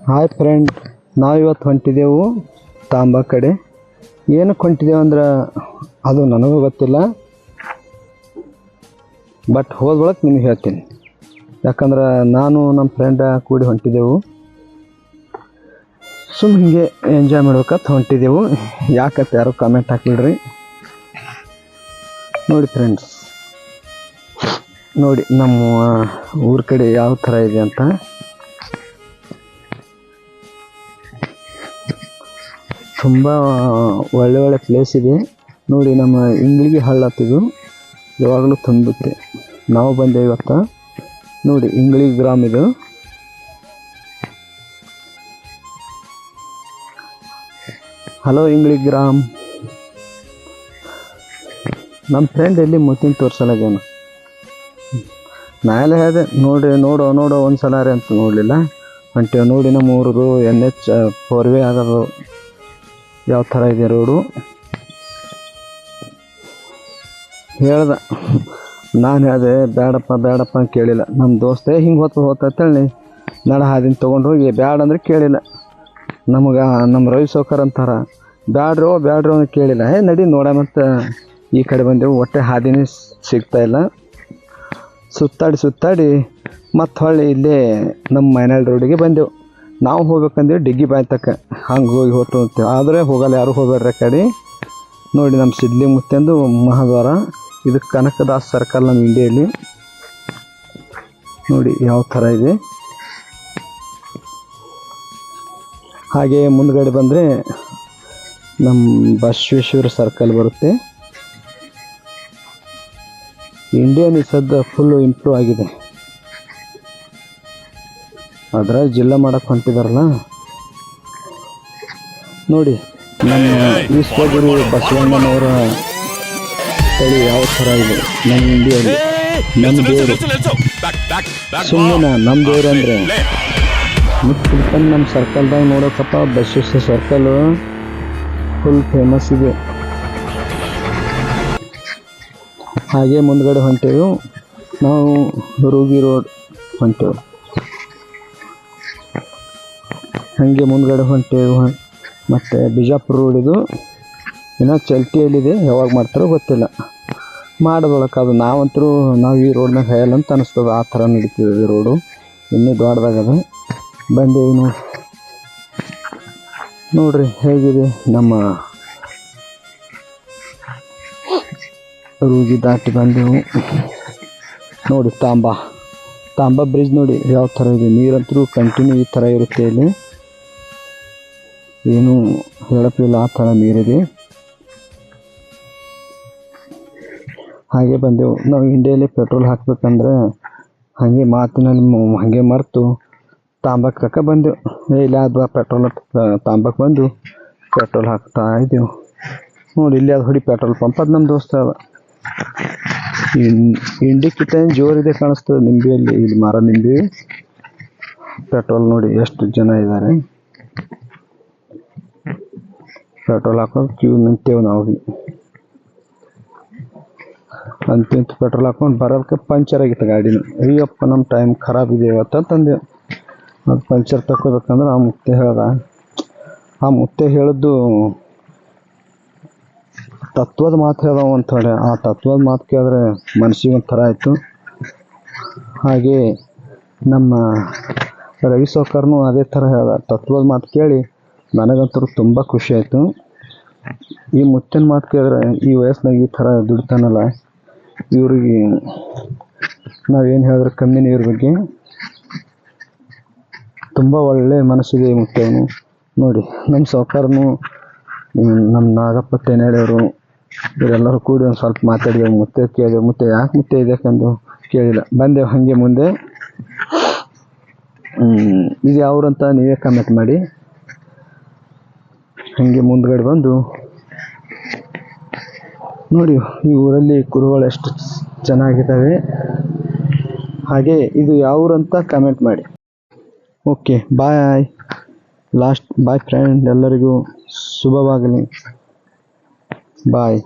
Hi friend ನಾವಿವತ್ತು ಹೊಂಟಿದ್ದೆವು ತಾಂಬ ಕಡೆ. ಏನಕ್ಕೆ ಹೊಂಟಿದೆವು ಅಂದ್ರೆ ಅದು ನನಗೂ ಗೊತ್ತಿಲ್ಲ. ಬಟ್ ಹೋದೊಳಕ್ಕೆ ನಿಮಗೆ ಹೇಳ್ತೀನಿ. ಯಾಕಂದ್ರೆ ನಾನು ನಮ್ಮ ಫ್ರೆಂಡ ಕೂಡಿ ಹೊಂಟಿದ್ದೆವು ಸುಮ್ಮ ಹಿಂಗೆ ಎಂಜಾಯ್ ಮಾಡ್ಬೇಕಂತ ಹೊಂಟಿದ್ದೆವು ಯಾಕಂತ ಯಾರು ಕಾಮೆಂಟ್ ಹಾಕಿಲ್ರಿ ನೋಡಿ ಫ್ರೆಂಡ್ಸ್ ನೋಡಿ ನಮ್ಮ ಊರ ಕಡೆ ಯಾವ ಥರ ಇದೆ ಅಂತ. ತುಂಬ ಒಳ್ಳೆ ಒಳ್ಳೆ ಪ್ಲೇಸ್ ಇದೆ. ನೋಡಿ ನಮ್ಮ ಇಂಗ್ಳಿಗೆ ಹಳ್ಳತ್ತಿದು ಯಾವಾಗಲೂ ತುಂಬುತ್ತೆ. ನಾವು ಬಂದೆ ಇವತ್ತು. ನೋಡಿ ಇಂಗ್ಳಿ ಗ್ರಾಮ್ ಇದು. ಹಲೋ ಇಂಗ್ಳಿ ಗ್ರಾಮ್. ನಮ್ಮ ಫ್ರೆಂಡ್ ಎಲ್ಲಿ ಮುತ್ತಿನ ತೋರ್ಸಲಾಗ್ಯಾನ ನಾ ಎಲ್ಲ ಹೇಳಿದೆ, ನೋಡಿ, ನೋಡೋ ನೋಡೋ ಒಂದು ಸಲ ಅಂತ ನೋಡಲಿಲ್ಲ. ಹೊಂಟೇವು ನೋಡಿ ನಮ್ಮ ಊರದು ಎನ್ ಎಚ್ ಫೋರ್ ವೇ ಆಗೋದು. ಯಾವ ಥರ ಇದೆ ರೋಡು? ಹೇಳ್ದ. ನಾನು ಹೇಳಿದೆ ಬೇಡಪ್ಪ ಬೇಡಪ್ಪ ಅಂತ ಕೇಳಿಲ್ಲ. ನಮ್ಮ ದೋಸ್ತೆ, ಹಿಂಗೆ ಹೊತ್ತು ಹೋತಂತೇಳಿ ನಡ, ಹಾದಿನ ತೊಗೊಂಡು ಹೋಗಿ ಬ್ಯಾಡ ಅಂದ್ರೆ ಕೇಳಿಲ್ಲ. ನಮಗೆ ನಮ್ಮ ರವಿ ಸೌಕರ್ ಅಂತಾರ. ಬ್ಯಾಡ್ರೋ ಬ್ಯಾಡ್ರೋ ಅಂತ ಕೇಳಿಲ್ಲ. ಏ, ನಡಿ ನೋಡ ಮತ್ತು ಈ ಕಡೆ ಬಂದೆವು. ಒಟ್ಟೆ ಹಾದಿನೇ ಸಿಗ್ತಾ ಇಲ್ಲ. ಸುತ್ತಾಡಿ ಸುತ್ತಾಡಿ ಮತ್ತು ಹೊಳ್ಳಿ ಇಲ್ಲೇ ನಮ್ಮ ಮೈನಾಳ್ ರೋಡಿಗೆ ಬಂದೆವು. ನಾವು ಹೋಗ್ಬೇಕಂದ್ರೆ ಡಿಗ್ಗಿ ಬಾಯ್ ತಕ್ಕ ಹಂಗೆ ಹೋಗಿ ಹೊತ್ತು ಅಂತೇವೆ ಆದರೆ ಹೋಗಲ್ಲ, ಯಾರು ಹೋಗ್ಬೇಡ್ರಿ ಕಡೆ? ನೋಡಿ ನಮ್ಮ ಸಿದ್ಲಿ ಮುತ್ತೆಂದು ಮಹಾದ್ವಾರ, ಇದು ಕನಕದಾಸ್ ಸರ್ಕಲ್ ನಮ್ಮ ಇಂಡಿಯಲ್ಲಿ. ನೋಡಿ ಯಾವ ಥರ ಇದೆ. ಹಾಗೆ ಮುಂದ್ಗಡೆ ಬಂದರೆ ನಮ್ಮ ಬಸವೇಶ್ವರ ಸರ್ಕಲ್ ಬರುತ್ತೆ. ಇಂಡಿಯನ್ ಸದ್ದ ಫುಲ್ಲು ಇಂಪ್ರೂವ್ ಆಗಿದೆ. ಅದ್ರ ಜಿಲ್ಲಾ ಮಾಡಕ್ಕೆ ಹೊಂಟಿದಾರಲ್ಲ? ನೋಡಿ ನಮ್ಮ ವಿಶ್ವಗುರು ಬಸವಣ್ಣನವರ ತಳಿ ಯಾವ ಥರ ಇದೆ? ನಮ್ಮ ಇಂಡಿಯಲ್ಲಿ ನಮ್ಮ ದೇವರು. ಸುಮ್ಮನೆ ನಮ್ಮ ದೇವರು ಅಂದರೆ. ಮುಟ್ಟು ನಮ್ಮ ಸರ್ಕಲ್ದಾಗ ನೋಡೋಕಪ್ಪ ಬಸವೇಶ್ವರ ಸರ್ಕಲ್ ಫುಲ್ ಫೇಮಸ್ ಇದೆ. ಹಾಗೆ ಮುಂದ್ಗಡೆ ಹೊಂಟೇವು. ನಾವು ರೂಗಿ ರೋಡ್ ಹೊಂಟೇವು. ಹಾಗೆ ಮುಂದ್ಗಡೆ ಹೊಂಟೇವು ಮತ್ತು ಬಿಜಾಪುರ ರೋಡ್ ಇದು ಇನ್ನೂ ಚಲ್ತಿಯಲ್ಲಿದೆ, ಯಾವಾಗ ಮಾಡ್ತಾರೋ ಗೊತ್ತಿಲ್ಲ. ಮಾಡೋದೊಳಕ್ಕೆ ಅದು ನಾವಂತರೂ ನಾವು ಈ ರೋಡ್ನಾಗ ಹೇಯಲ್ಲ ಅಂತ ಅನಿಸ್ತದೆ, ಆ ಥರ ನಡೀತಿದೆ ಈ ರೋಡು ಇನ್ನೂ ದೊಡ್ಡದಾಗದ ಬಂದೇವು ನೋಡಿ. ನೋಡ್ರಿ ಹೇಗಿದೆ ನಮ್ಮ ರೂಗಿ ದಾಟಿ ಬಂದೆವು. ನೋಡಿ ತಾಂಬಾ. ತಾಂಬಾ ಬ್ರಿಡ್ಜ್ ನೋಡಿ, ಯಾವ ಥರ ಇದೆ? ನೀರಂತರೂ ಕಂಟಿನ್ಯೂ ಈ ಥರ ಇರುತ್ತೆ ಇಲ್ಲಿ. ಏನು ಹೇಳಪ್ಪಿಲ್ಲ ಆ ಥರ ನೀರಿದೆ ಹಾಗೆ ಬಂದೆವು. ನಾವು ಇಂಡಿಯಲ್ಲಿ ಪೆಟ್ರೋಲ್ ಹಾಕ್ಬೇಕಂದ್ರೆ ಹಾಗೆ ಮಾತಿನಲ್ಲಿ ಹಾಗೆ ಮರೆತು ತಾಂಬಕ್ಕೆ ತಕ ಬಂದೆವು. ಇಲ್ಲ, ಅದು ಪೆಟ್ರೋಲ್ ತಾಂಬಕ್ಕೆ ಬಂದು ಪೆಟ್ರೋಲ್ ಹಾಕ್ತಾ ಇದ್ದೆವು. ನೋಡಿ, ಇಲ್ಲಿ ಅದು ಹೊಡಿ ಪೆಟ್ರೋಲ್ ಪಂಪ್, ಅದು ನಮ್ಮ ದೋಸ್ತ ಅದ. ಇಂಡಿಕ್ಕಿಂತ ಏನ್ ಜೋರಿದೆ ಕಾಣಿಸ್ತದೆ, ನಿಂಬೆಯಲ್ಲಿ. ಇಲ್ಲಿ ಮರ ನಿಂಬೆ ಪೆಟ್ರೋಲ್ ನೋಡಿ, ಎಷ್ಟು ಜನ ಇದ್ದಾರೆ. ಪೆಟ್ರೋಲ್ ಹಾಕೊಂಡು ಕ್ಯೂ ನಿಂತೇವು ನಾವು ಅಂತಿಂತ ಪೆಟ್ರೋಲ್ ಹಾಕೊಂಡು ಬರೋದಕ್ಕೆ ಪಂಚರ್ ಆಗಿತ್ತು ಗಾಡಿನ. ಅಯ್ಯಪ್ಪ ನಮ್ಮ ಟೈಮ್ ಖರಾಬ್ ಇದೆ ಇವತ್ತು ಅಂತಂದೆ ಅದು. ಪಂಚರ್ ತಗೋಬೇಕಂದ್ರೆ ಆ ಮುತ್ತೆ ಹೇಳ್ದ. ಆ ಮುತ್ತೆ ಹೇಳಿದ್ದು ತತ್ವದ ಮಾತು ಅಂತ ಹೇಳಿ. ಆ ತತ್ವದ ಮಾತು ಕೇಳಿದ್ರೆ ಮನಸ್ಸಿಗೆ ಒಂಥರ ಆಯಿತು. ಹಾಗೆ ನಮ್ಮ ರವಿ ಸೌಕರ್ನು ಅದೇ ಥರ ಹೇಳ್ದ. ತತ್ವದ ಮಾತು ಕೇಳಿ ನನಗಂತೂ ತುಂಬ ಖುಷಿ ಆಯಿತು. ಈ ಮುತ್ತಿನ ಮಾತು ಕೇಳಿದ್ರೆ ಈ ವಯಸ್ಸಿನಾಗ ಈ ಥರ ದುಡ್ತಾನಲ್ಲ, ಇವ್ರಿಗೆ ನಾವೇನು ಹೇಳಿದ್ರೆ ಕಮ್ಮಿ ಇವ್ರ ಬಗ್ಗೆ. ತುಂಬ ಒಳ್ಳೆ ಮನಸ್ಸಿದೆ ಈ ಮುತ್ತವನು ನೋಡಿ ನಮ್ಮ ಸೌಕರ್ನು ನಮ್ಮ ನಾಗಪ್ಪ ತೆನೇಳಿಯವರು ಇವರೆಲ್ಲರೂ ಕೂಡಿ ಒಂದು ಸ್ವಲ್ಪ ಮಾತಾಡಿದೆವು. ಮುತ್ತೆ ಕೇಳಿದೆವು. ಮುತ್ತೆ ಯಾಕೆ ಮುತ್ತೆ ಇದಕ್ಕಂದು ಕೇಳಿಲ್ಲ. ಬಂದೆವು ಹಾಗೆ ಮುಂದೆ. ಇದು ಯಾವ್ರಂತ ನೀವೇ ಕಮೆಂಟ್ ಮಾಡಿ. ಹಾಗೆ ಮುಂದ್ಗಡೆ ಬಂದು ನೋಡಿ, ಈ ಊರಲ್ಲಿ ಕುರುಗಳು ಎಷ್ಟು ಚೆನ್ನಾಗಿದ್ದಾವೆ. ಹಾಗೆ ಇದು ಯಾವ ಊರಂತ ಕಮೆಂಟ್ ಮಾಡಿ. Okay bye last bye friend ಎಲ್ಲರಿಗೂ ಶುಭವಾಗಲಿ. ಬಾಯ್